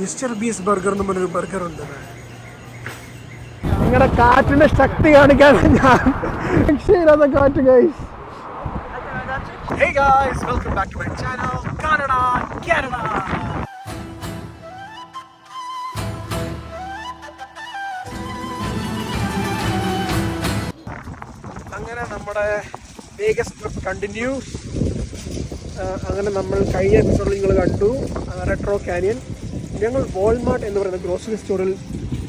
Mister ബീസ് burger എന്ന് പറഞ്ഞൊരു burger ഉണ്ട്. നിങ്ങളുടെ കാറ്റിന്റെ ശക്തി കാണിക്കാൻ ഞാൻ രക്ഷയില്ലാത്ത കാറ്റ് guys Hey guys, welcome back to my channel, Canada, Canada. അങ്ങനെ നമ്മുടെ വേഗസ് ട്രിപ്പ് കണ്ടിന്യൂ അങ്ങനെ നമ്മൾ കഴിഞ്ഞ എപ്പിസോഡിൽ നിങ്ങൾ കണ്ടു റെട്രോ കാനിയൻ ഞങ്ങൾ വോൾമാർട്ട് എന്ന് പറയുന്ന ഗ്രോസറി സ്റ്റോറിൽ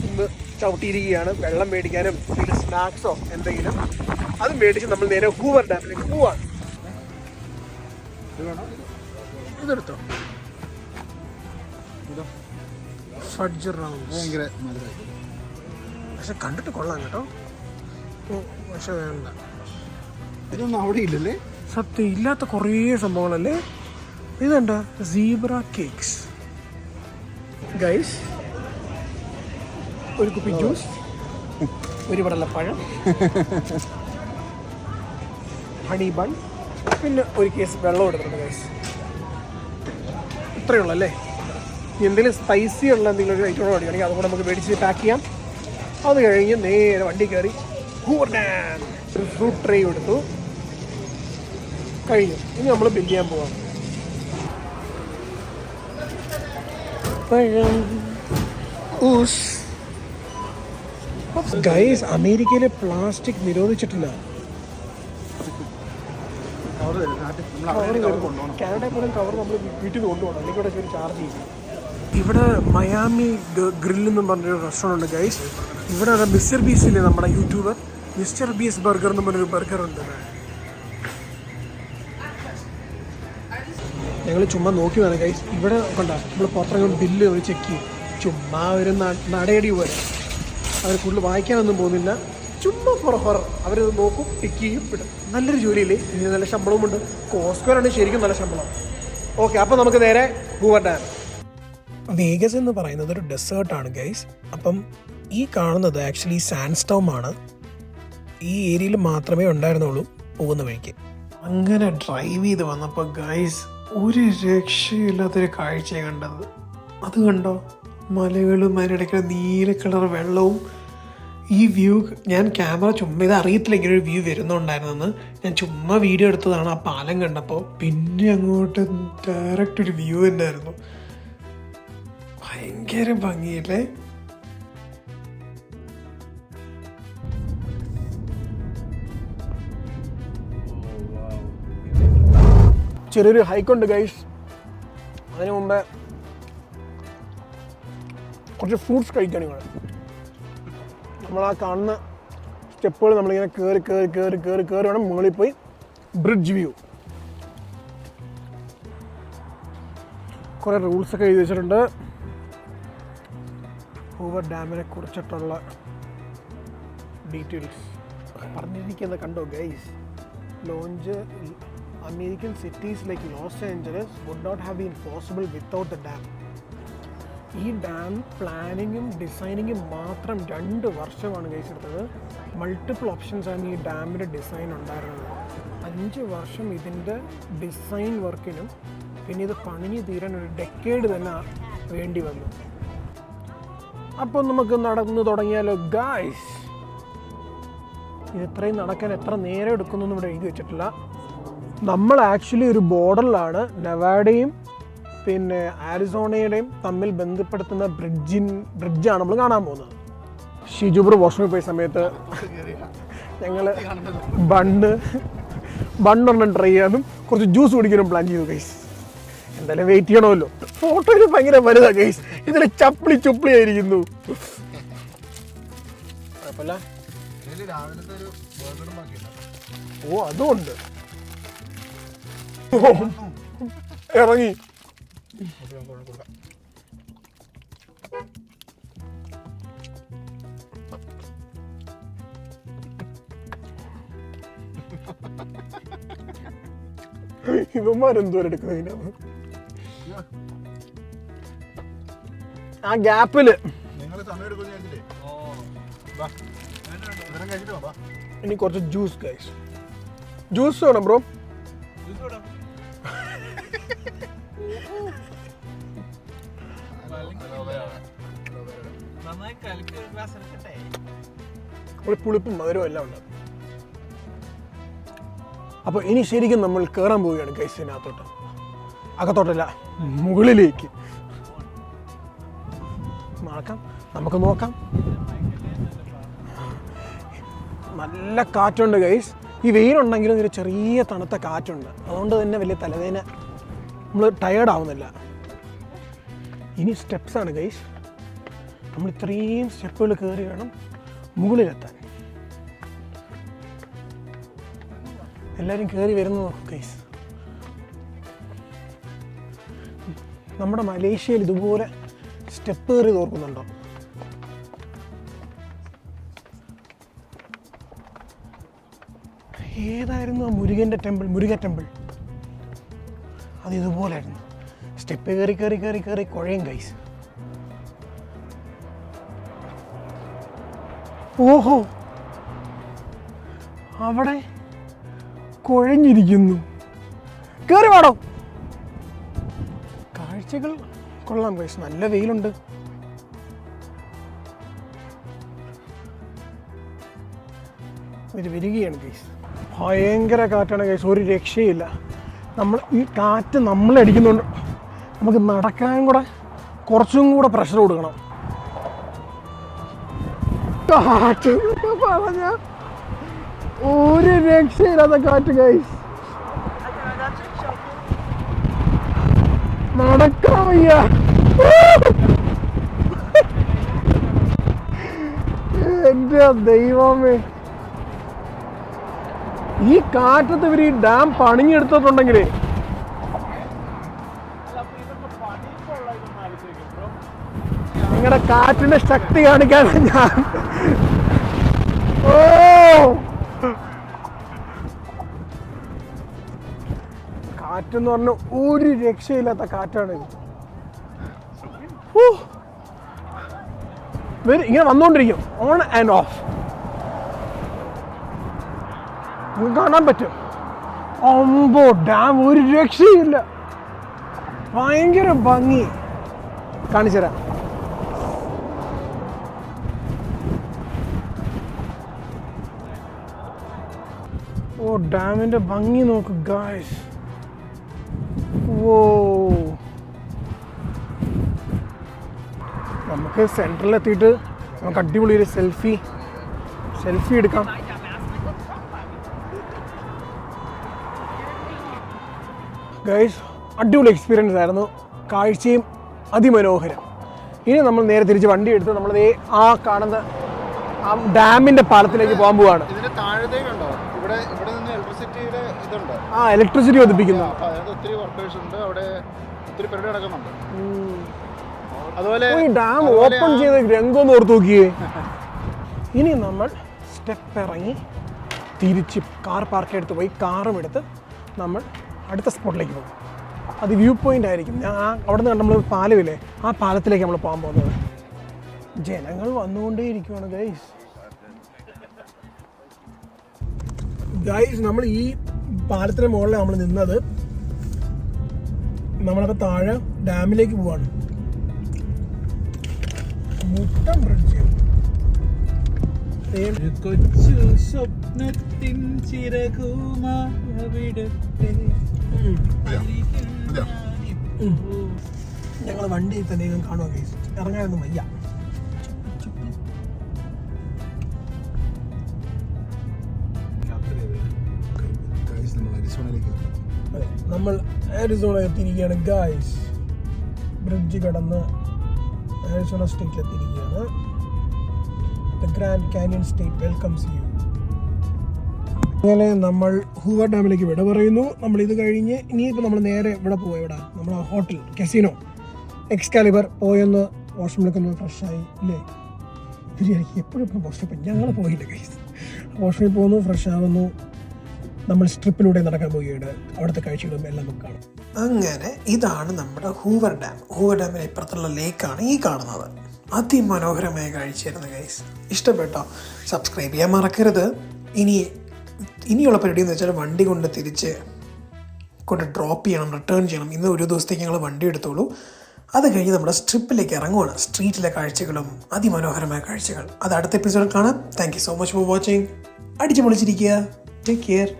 നിന്ന് ചവിട്ടിയിരിക്കുകയാണ്. വെള്ളം മേടിക്കാനും പിന്നെ സ്നാക്സോ എന്തെങ്കിലും അത് മേടിച്ച് നമ്മൾ നേരെ ഹൂവർ ഡാമിലേക്ക് പോവാണ്. ഇതെടുത്തോ? ഭയങ്കര പക്ഷെ കണ്ടിട്ട് കൊള്ളാം കേട്ടോ. പക്ഷെ വേണ്ട. ഇതൊന്നും അവിടെ ഇല്ലല്ലേ? സത്യം ഇല്ലാത്ത കുറേ സംഭവങ്ങളല്ലേ? ഇതെന്താ? സീബ്ര കേക്ക്സ് ഗൈസ് ഒരു കുപ്പി ജ്യൂസ് ഒരു പടലപ്പഴം ഹണി ബൺ പിന്നെ ഒരു കേസ് വെള്ളം എടുത്തിട്ടുണ്ട് ഗൈസ് ഇത്രയേ ഉള്ളൂ അല്ലേ? എന്തെങ്കിലും സ്പൈസി ഉള്ള എന്തെങ്കിലും ഒരു ഐറ്റം മേടിക്കുകയാണെങ്കിൽ അതുകൂടെ നമുക്ക് മേടിച്ച് പാക്ക് ചെയ്യാം. അത് കഴിഞ്ഞ് നേരെ വണ്ടി കയറി ഡാം ഒരു ഫ്രൂട്ട് ട്രേ എടുത്തു. കഴിഞ്ഞു. ഇനി നമ്മൾ ബില്ല് ചെയ്യാൻ പോവാണ് ഗൈസ് അമേരിക്കയിലെ പ്ലാസ്റ്റിക് നിരോധിച്ചിട്ടില്ല. കവർ നമ്മൾ ഇവിടെ ചാർജ് മയാമി ഗ്രിൽ എന്നും പറഞ്ഞൊരു റെസ്റ്റോറന്റ് ഉണ്ട് ഗൈസ് ഇവിടെ മിസ്റ്റർ ബീസ് ഇല്ലേ നമ്മുടെ യൂട്യൂബർ മിസ്റ്റർ ബീസ് ബർഗർ എന്ന് പറഞ്ഞൊരു ബർഗർ ഉണ്ട്. ഞങ്ങൾ ചുമ്മാ നോക്കി വേണം കൈ ഇവിടെ കണ്ട നമ്മൾ പുറത്തിറങ്ങുമ്പോൾ ബില്ല് ഒരു ചെക്ക് ചെയ്യും. ചുമ്മാ ഒരു നടയടി പോലെ. അവർ കൂടുതൽ വായിക്കാനൊന്നും പോകുന്നില്ല. ചുമ്മാ പുറ പുറ അവരത് നോക്കും ടിക്ക് ചെയ്യും ഇടും. നല്ലൊരു ജോലിയില്ലേ? ഇതിന് നല്ല ശമ്പളവുമുണ്ട്. കോസ്കോയിലാണ് ശരിക്കും നല്ല ശമ്പളം. ഓക്കെ അപ്പോൾ നമുക്ക് നേരെ ഹൂവർ ഡാം വേഗസ് എന്ന് പറയുന്നത് ഒരു ഡെസേർട്ടാണ് ഗൈസ് അപ്പം ഈ കാണുന്നത് ആക്ച്വലി സാൻഡ് സ്റ്റോം ആണ്. ഈ ഏരിയയിൽ മാത്രമേ ഉണ്ടായിരുന്നുള്ളൂ പോകുന്ന വഴിക്ക്. അങ്ങനെ ഡ്രൈവ് ചെയ്ത് വന്നപ്പോൾ ഗൈസ് ഒരു രക്ഷയില്ലാത്തൊരു കാഴ്ചയാണ് കണ്ടത്. അത് കണ്ടോ? മലകളും അതിനിടയ്ക്ക് നീല കളർ വെള്ളവും. ഈ വ്യൂ ഞാൻ ക്യാമറ ചുമ്മാ ഇത് അറിയത്തില്ല ഇങ്ങനെ ഒരു വ്യൂ വരുന്നുണ്ടായിരുന്നെന്ന്. ഞാൻ ചുമ്മാ വീഡിയോ എടുത്തതാണ് ആ പാലം കണ്ടപ്പോൾ പിന്നെ അങ്ങോട്ട് ഡയറക്റ്റ് ഒരു വ്യൂ ഉണ്ടായിരുന്നു ഭയങ്കര ഭംഗിയല്ലേ? ചെറിയൊരു ഹൈക്കുണ്ട് ഗൈസ് അതിനു മുമ്പേ കുറച്ച് ഫ്രൂട്ട്സ് കഴിക്കാൻ നിങ്ങൾ നമ്മൾ ആ കാണുന്ന സ്റ്റെപ്പുകൾ നമ്മളിങ്ങനെ കയറി കയറി കയറി കയറി കയറി വേണം മുകളിൽ പോയി ബ്രിഡ്ജ് വ്യൂ കുറേ റൂൾസ് ഒക്കെ എഴുതി വെച്ചിട്ടുണ്ട്. ഹൂവർ ഡാമിനെ കുറിച്ചിട്ടുള്ള ഡീറ്റെയിൽസ് പറഞ്ഞിരിക്കുന്നത് കണ്ടോ guys launch American cities like Los Angeles would not have been possible without the dam ഈ ഡാം പ്ലാനിങ്ങും ഡിസൈനിങ്ങും മാത്രം രണ്ട് വർഷമാണ് കഴിച്ചെടുത്തത് മൾട്ടിപ്പിൾ ഓപ്ഷൻസ് ആണ് ഈ ഡാമിന്റെ ഡിസൈൻ ഉണ്ടായിരുന്നത്. അഞ്ച് വർഷം ഇതിന്റെ ഡിസൈൻ വർക്കിനും പിന്നെ ഇത് പണിഞ്ഞു തീരാൻ ഒരു ഡെക്കേഡ് തന്നെ വേണ്ടി വന്നു. അപ്പോൾ നമുക്ക് നടന്നു തുടങ്ങിയാലോ ഗായ്സ് ഇത് ഇത്രയും നടക്കാൻ എത്ര നേരം എടുക്കുന്നു ഇവിടെ എഴുതി വെച്ചിട്ടില്ല. നമ്മൾ ആക്ച്വലി ഒരു ബോർഡറിലാണ് നെവാഡയും പിന്നെ ആരിസോണയുടെയും തമ്മിൽ ബന്ധപ്പെടുത്തുന്ന ബ്രിഡ്ജിൻ ബ്രിഡ്ജാണ് നമ്മൾ കാണാൻ പോകുന്നത്. ഷിജുബർ വാഷ്റൂമിൽ പോയ സമയത്ത് ഞങ്ങൾ ബണ്ണ് ബണ്ണൊരെണ്ണം ട്രൈ ചെയ്യാനും കുറച്ച് ജ്യൂസ് കുടിക്കാനും പ്ലാൻ ചെയ്തു ഗൈസ് എന്തായാലും വെയിറ്റ് ചെയ്യണമല്ലോ. ഫോട്ടോയിൽ ഭയങ്കര വലുതാ ഗൈസ് ഇതിൽ ചപ്പിളി ചുപ്പിളി ആയിരിക്കുന്നു. കുഴപ്പമില്ല. ഓ അതുകൊണ്ട് ഇറങ്ങി ഇവന്മാരെന്തോരം എടുക്കുന്നതിനാണ് ആ ഗ്യാപ്പിൽ ഇനി കുറച്ച് ജ്യൂസ് ഗൈസ് ജ്യൂസ് വേണം ബ്രോ ഒരു പുളിപ്പും മധുരവും എല്ലാം ഉണ്ട്. അപ്പോൾ ഇനി ശരിക്കും നമ്മൾ കയറാൻ പോവുകയാണ് ഗൈസിനകത്തോട്ട് അകത്തോട്ടല്ല മുകളിലേക്ക്. നോക്കാം നമുക്ക് നോക്കാം. നല്ല കാറ്റുണ്ട് ഗൈസ് ഈ വെയിലുണ്ടെങ്കിലും ഒരു ചെറിയ തണുത്ത കാറ്റുണ്ട്. അതുകൊണ്ട് തന്നെ വലിയ തലവേദന നമ്മൾ ടയേർഡ് ആവുന്നില്ല. ഇനി സ്റ്റെപ്സ് ആണ് ഗൈസ് നമ്മൾ ഇത്രയും സ്റ്റെപ്പുകൾ കയറി വേണം മുകളിലെത്താൻ. എല്ലാവരും കയറി വരുന്നു ഗൈസ് നമ്മുടെ മലേഷ്യയിൽ ഇതുപോലെ സ്റ്റെപ്പ് കയറി തോർക്കുന്നുണ്ടോ? ഏതായിരുന്നു ആ മുരുകന്റെ ടെമ്പിൾ? മുരുക ടെമ്പിൾ. അത് ഇതുപോലായിരുന്നു. സ്റ്റെപ്പ് കയറി കയറി കയറി കയറി കുഴയും കൈസ് ഓഹോ. അവിടെ കുഴഞ്ഞിരിക്കുന്നു. കയറി വേണോ കാഴ്ചകൾ കൊള്ളാം കൈസ് നല്ല വെയിലുണ്ട്. ഇത് വരികയാണ് ഗൈസ് ഭയങ്കര കാറ്റാണ് കേസ് ഒരു രക്ഷയില്ല. നമ്മൾ ഈ കാറ്റ് നമ്മളടിക്കുന്നുണ്ട് നമുക്ക് നടക്കാൻ കൂടെ കുറച്ചും കൂടെ പ്രഷർ കൊടുക്കണം. കാറ്റ് പറഞ്ഞ ഒരു രക്ഷയില്ലാത്ത കാറ്റ് ഗൈസ് നടക്കാൻ വയ്യ. ദൈവമേ. ഈ കാറ്റത്ത് ഇവർ ഈ ഡാം പണിഞ്ഞെടുത്തിട്ടുണ്ടെങ്കിൽ നിങ്ങളുടെ കാറ്റിന്റെ ശക്തി കാണിക്കാൻ ഞാൻ ഓ! കാറ്റെന്ന് പറഞ്ഞ ഒരു രക്ഷയില്ലാത്ത കാറ്റാണ് ഇങ്ങനെ വന്നുകൊണ്ടിരിക്കും ഓൺ ആൻഡ് ഓഫ്. നിങ്ങൾക്ക് കാണാൻ പറ്റും. അമ്പോ ഡാം ഒരു രക്ഷയില്ല ഭയങ്കര ഭംഗി. കാണിച്ചുതരാം ഓ ഡാമിന്റെ ഭംഗി നോക്ക് ഗായ്സ് ഓ നമുക്ക് സെന്ററിൽ എത്തിയിട്ട് നമുക്ക് അടിപൊളി ഒരു സെൽഫി സെൽഫി എടുക്കാം. ഗൈസ് അടിപൊളി എക്സ്പീരിയൻസ് ആയിരുന്നു. കാഴ്ചയും അതിമനോഹരം. ഇനി നമ്മൾ നേരെ തിരിച്ച് വണ്ടി എടുത്ത് നമ്മൾ ഈ ആ കാണുന്ന ആ ഡാമിന്റെ പാലത്തിലേക്ക് പോകാൻ പോവാണ്. ആ ഇലക്ട്രിസിറ്റി ഒതിപ്പിക്കുന്നു ഒത്തിരി വർക്കേഴ്സ് ഉണ്ട്. അവിടെ ഒത്തിരി പരിപാടി നടക്കുന്നുണ്ട് അതുപോലെ ഈ ഡാം ഓപ്പൺ ചെയ്ത രംഗം ഓർത്ത് നോക്കിയേ. ഇനി നമ്മൾ സ്റ്റെപ്പ് ഇറങ്ങി തിരിച്ച് കാർ പാർക്ക് എടുത്ത് പോയി. കാറും എടുത്ത് നമ്മൾ അടുത്ത സ്പോട്ടിലേക്ക് പോകും. അത് വ്യൂ പോയിന്റ് ആയിരിക്കും. ഞാൻ ആ അവിടെ നിന്ന് നമ്മൾ പാലമില്ലേ? ആ പാലത്തിലേക്ക് നമ്മൾ പോകാൻ പോകുന്നത്. ജനങ്ങൾ വന്നുകൊണ്ടേയിരിക്കുവാണ് ഗൈസ് ഗൈസ് നമ്മൾ ഈ പാലത്തിന് മുകളിൽ നമ്മൾ നിന്നത്. നമ്മളൊക്കെ താഴെ ഡാമിലേക്ക് പോവാണ്. മുട്ടം ബ്രിഡ്ജ് കൊച്ചു സ്വപ്നത്തിൻ ചിറകുമാവിടത്തെ ഞങ്ങൾ വണ്ടിയിൽ തന്നെ കാണുക ഗൈസ് ഇറങ്ങാനൊന്നും വയ്യ. നമ്മൾ ആരിസോണ എത്തിയിരിക്കുകയാണ് ഗായ്സ് ബ്രിഡ്ജ് കടന്ന് ആരിസോണ സ്റ്റേറ്റിൽ എത്തിയിരിക്കുകയാണ് the Grand Canyon state welcomes you അങ്ങനെ നമ്മൾ ഹൂവർ ഡാമിലേക്ക് വിട പറയുന്നു. നമ്മൾ ഇത് കഴിഞ്ഞ് ഇനിയിപ്പോൾ നമ്മൾ നേരെ ഇവിടെ പോയി ഇവിടെ നമ്മൾ ഹോട്ടൽ കെസിനോ എക്സ്കാലിബർ പോയെന്ന് വാഷ്റൂമിലൊക്കെ ഒന്ന് ഫ്രഷായി ഇല്ലേ? ബിരിയാണിക്ക് എപ്പോഴും എപ്പോഴും വാഷ്റൂം ഞങ്ങൾ പോയില്ല കൈസ് വാഷ്റൂമിൽ പോകുന്നു ഫ്രഷ് ആവുന്നു. നമ്മൾ സ്ട്രിപ്പിലൂടെ നടക്കാൻ പോവുകയാണ്. അവിടുത്തെ കാഴ്ചകളും എല്ലാം നമുക്ക് കാണാം. അങ്ങനെ ഇതാണ് നമ്മുടെ ഹൂവർ ഡാം. ഹൂവർ ഡാമിന് ഇപ്പുറത്തുള്ള ലേക്കാണ് ഈ കാണുന്നത്. അതിമനോഹരമായ കാഴ്ചയായിരുന്നു ഗൈസ് ഇഷ്ടപ്പെട്ടോ? സബ്സ്ക്രൈബ് ചെയ്യാൻ മറക്കരുത്. ഇനി ഇനിയുള്ള പരിപാടി എന്ന് വെച്ചാൽ വണ്ടി കൊണ്ട് തിരിച്ച് കൊണ്ട് ഡ്രോപ്പ് ചെയ്യണം റിട്ടേൺ ചെയ്യണം. ഇന്ന് ഒരു ദിവസത്തേക്ക് ഞങ്ങൾ വണ്ടി എടുത്തോളൂ. അത് കഴിഞ്ഞ് നമ്മുടെ സ്ട്രിപ്പിലേക്ക് ഇറങ്ങുവാണ്. സ്ട്രീറ്റിലെ കാഴ്ചകളും അതിമനോഹരമായ കാഴ്ചകൾ. അത് അടുത്ത എപ്പിസോഡിൽ കാണാം. Thank you so much for watching അടിച്ചു പൊളിച്ചിരിക്കുക ടേക്ക് കെയർ